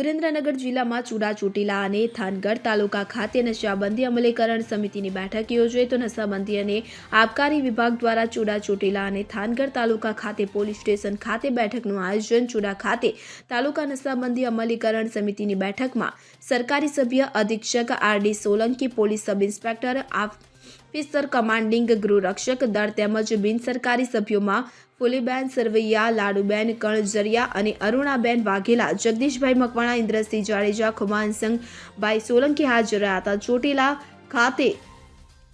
સુરેન્દ્રનગર જિલ્લામાં ચૂડાચૂટીલા અને થાનગઢ તાલુકા ખાતે નશાબંધી અમલીકરણ સમિતિની બેઠક યોજાઈ તો નશાબંધી અને આબકારી વિભાગ દ્વારા ચૂડાચૂટીલા અને થાનગઢ તાલુકા ખાતે પોલીસ સ્ટેશન ખાતે બેઠકનું આયોજન ચૂડા ખાતે તાલુકા નશાબંધી અમલીકરણ સમિતિની બેઠકમાં સરકારી સભ્ય અધિક્ષક R D Solanki, police sub inspector officer commanding ગૃહરક્ષક દળ તેમજ બિનસરકારી સભ્યોમાં ફુલીબેન સરવૈયા, લાડુબેન કણજરિયા અને અરુણાબેન વાઘેલા, જગદીશભાઈ મકવાણા, ઇન્દ્રસિંહ જાડેજા ખુમાનસંગભાઈ સોલંકી હાજર રહ્યા હતા. ચોટીલા ખાતે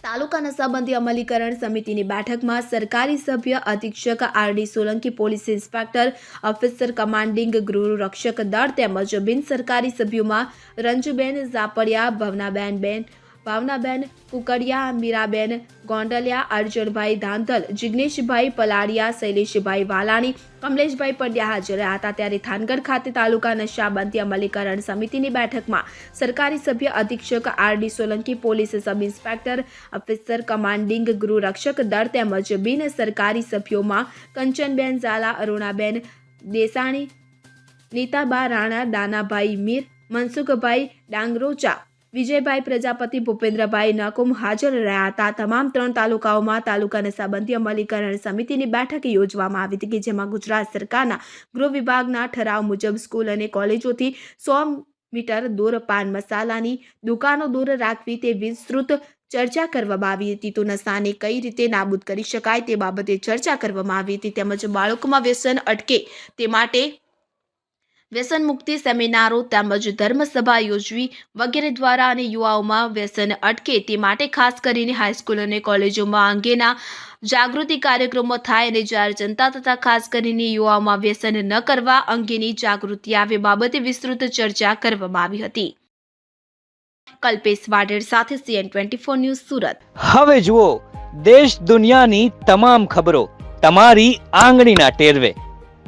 તાલુકા નશાબંધી અમલીકરણ સમિતિની બેઠકમાં સરકારી સભ્ય અધિક્ષક R D Solanki, police inspector, officer commanding ગૃહરક્ષક દળ તેમજ બિનસરકારી સભ્યોમાં રંજુબેન ઝાપડિયા, ભવનાબેન બેન ભાવનાબેન કુકડિયા, મીરાબેન ગોંડલિયા, અર્જુનભાઈ ધાંધલ જિગ્નેશભાઈ પલાડિયા શૈલેષભાઈ વાલાણી, કમલેશભાઈ પંડ્યા હાજર રહ્યા હતા. ત્યારે થાનગઢ ખાતે તાલુકા નશાબંધી અમલીકરણ સમિતિની બેઠકમાં સરકારી સભ્ય અધિક્ષક R D Solanki, police sub inspector officer commanding ગૃહરક્ષક દળ તેમજ બિન સરકારી સભ્યોમાં કંચનબેન ઝાલા, અરુણાબેન દેસાણી, નીતાબા રાણા, દાનાભાઈ મીર, મનસુખભાઈ ડાંગરોચા વિજયભાઈ પ્રજાપતિ, ભૂપેન્દ્રભાઈ નકુમ હાજર રહ્યા હતા. તમામ ત્રણ તાલુકાઓમાં તાલુકાને સંબંધી અમલીકરણ સમિતિની બેઠક યોજવામાં આવી હતી કે જેમાં ગુજરાત સરકારના ગૃહ વિભાગના ઠરાવ મુજબ સ્કૂલ અને કોલેજોથી સો મીટર દૂર પાન મસાલાની દુકાનો દૂર રાખવી તે વિસ્તૃત ચર્ચા કરવામાં આવી હતી. તો નશાને કઈ રીતે નાબૂદ કરી શકાય તે બાબતે ચર્ચા કરવામાં આવી હતી. તેમજ બાળકોમાં વ્યસન અટકે તે માટે વ્યસન મુક્તિ સેમિનારો તેમજ ધર્મસભા યોજવી વગેરે દ્વારા અને યુવાઓમાં વ્યસન અટકે તે માટે ખાસ કરીને હાઈસ્કૂલ અને કોલેજોમાં અંગેના જાગૃતિ કાર્યક્રમો થાય અને જ્યારે જનતા તથા ખાસ કરીને યુવાઓમાં વ્યસન ન કરવા અંગેની જાગૃતિ આવે બાબતે વિસ્તૃત ચર્ચા કરવામાં આવી હતી. કલ્પેશ વાડેર સાથે CN twenty four news Surat. હવે જુઓ, દેશ દુનિયાની તમામ ખબરો તમારી આંગળીના ટેરવે.